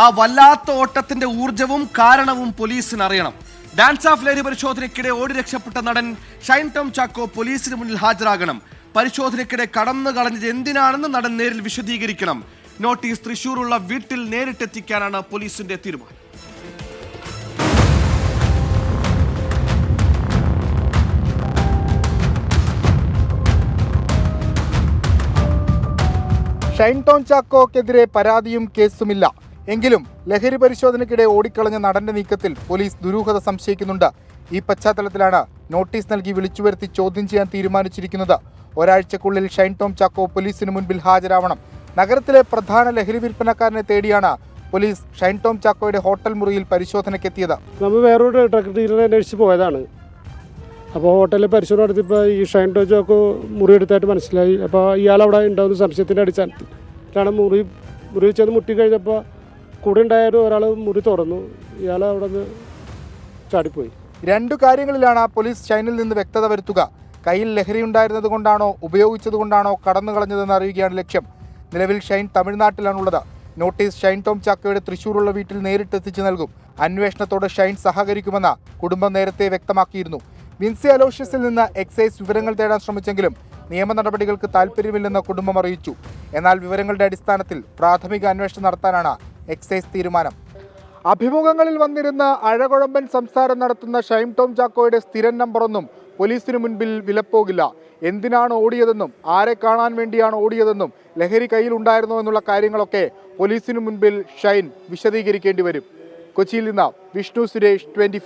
ആ വല്ലാത്ത ഓട്ടത്തിന്റെ ഊർജവും കാരണവും പോലീസിന് അറിയണം. ഡാൻസ് ഓഫ് ലഹരി പരിശോധനയ്ക്കിടെ ഓടി രക്ഷപ്പെട്ട നടൻ ഷൈൻ ടോം ചാക്കോ പോലീസിന് മുന്നിൽ ഹാജരാകണം. പരിശോധനയ്ക്കിടെ കടന്നു കളഞ്ഞത് എന്തിനാണെന്ന് നടൻ നേരിൽ വിശദീകരിക്കണം. നോട്ടീസ് തൃശൂരുള്ള വീട്ടിൽ നേരിട്ടെത്തിക്കാനാണ് പോലീസിന്റെ തീരുമാനം. ഷൈൻ ടോൺ ചാക്കോക്കെതിരെ പരാതിയും കേസുമില്ല. എങ്കിലും ലഹരി പരിശോധനയ്ക്കിടെ ഓടിക്കളഞ്ഞ നടന്റെ നീക്കത്തിൽ പോലീസ് ദുരൂഹത സംശയിക്കുന്നുണ്ട്. ഈ പശ്ചാത്തലത്തിലാണ് നോട്ടീസ് നൽകി വിളിച്ചുവരുത്തി ചോദ്യം ചെയ്യാൻ തീരുമാനിച്ചിരിക്കുന്നത്. ഒരാഴ്ചക്കുള്ളിൽ ഷൈൻ ടോം ചാക്കോ പോലീസിന് മുൻപിൽ ഹാജരാവണം. നഗരത്തിലെ പ്രധാന ലഹരി വിൽപ്പനക്കാരനെ തേടിയാണ് പോലീസ് ഷൈൻ ടോം ചാക്കോയുടെ ഹോട്ടൽ മുറിയിൽ പരിശോധനയ്ക്ക് എത്തിയത് നമ്മൾ വേറൊരു ട്രക്ക് ഡീലറെ അന്വേഷിച്ച് പോയതാണ്. അപ്പോൾ ഹോട്ടലിൽ പരിശോധന നടത്തിയപ്പോൾ ഈ ഷൈൻ ടോം ചാക്കോ മുറി എടുത്തായിട്ട് മനസ്സിലായി. അപ്പോൾ ഇയാൾ അവിടെ ഉണ്ടാവുന്ന സംശയത്തിന്റെ അടിസ്ഥാനത്തിലാണ് മുറി മുറി ചെന്ന് മുട്ടി കഴിഞ്ഞപ്പോൾ കൂടെ ഉണ്ടായൊരു ഒരാൾ മുറി തുറന്നു. ഇയാൾ അവിടെ നിന്ന് ചാടിപ്പോയി. രണ്ടു കാര്യങ്ങളിലാണ് പോലീസ് ഷൈനിൽ നിന്ന് വ്യക്തത വരുത്തുക. കയ്യിൽ ലഹരി ഉണ്ടായിരുന്നത് കൊണ്ടാണോ ഉപയോഗിച്ചത് കൊണ്ടാണോ കടന്നു കളഞ്ഞതെന്ന് അറിയുകയാണ് ലക്ഷ്യം. നിലവിൽ ഷൈൻ തമിഴ്നാട്ടിലാണുള്ളത്. നോട്ടീസ് ഷൈൻ ടോം ചാക്കയുടെ തൃശ്ശൂരുള്ള വീട്ടിൽ നേരിട്ട് എത്തിച്ചു നൽകും. അന്വേഷണത്തോട് ഷൈൻ സഹകരിക്കുമെന്ന് കുടുംബം നേരത്തെ വ്യക്തമാക്കിയിരുന്നു. വിൻസി അലോഷ്യസിൽ നിന്ന് എക്സൈസ് വിവരങ്ങൾ തേടാൻ ശ്രമിച്ചെങ്കിലും നിയമ നടപടികൾക്ക് താൽപ്പര്യമില്ലെന്ന് കുടുംബം അറിയിച്ചു. എന്നാൽ വിവരങ്ങളുടെ അടിസ്ഥാനത്തിൽ പ്രാഥമിക അന്വേഷണം നടത്താനാണ് എക്സൈസ് തീരുമാനം. അഭിമുഖങ്ങളിൽ വന്നിരുന്ന അഴകുഴമ്പൻ സംസാരം നടത്തുന്ന ഷൈം ടോം ചാക്കോയുടെ സ്ഥിരം നമ്പറൊന്നും പോലീസിനു മുൻപിൽ വിലപ്പോകില്ല. എന്തിനാണ് ഓടിയതെന്നും ആരെ കാണാൻ വേണ്ടിയാണ് ഓടിയതെന്നും ലഹരി കയ്യിലുണ്ടായിരുന്നോ എന്നുള്ള കാര്യങ്ങളൊക്കെ പോലീസിനു മുൻപിൽ ഷൈൻ വിശദീകരിക്കേണ്ടി വരും. കൊച്ചിയിൽ നിന്ന് വിഷ്ണു സുരേഷ് ട്വന്റി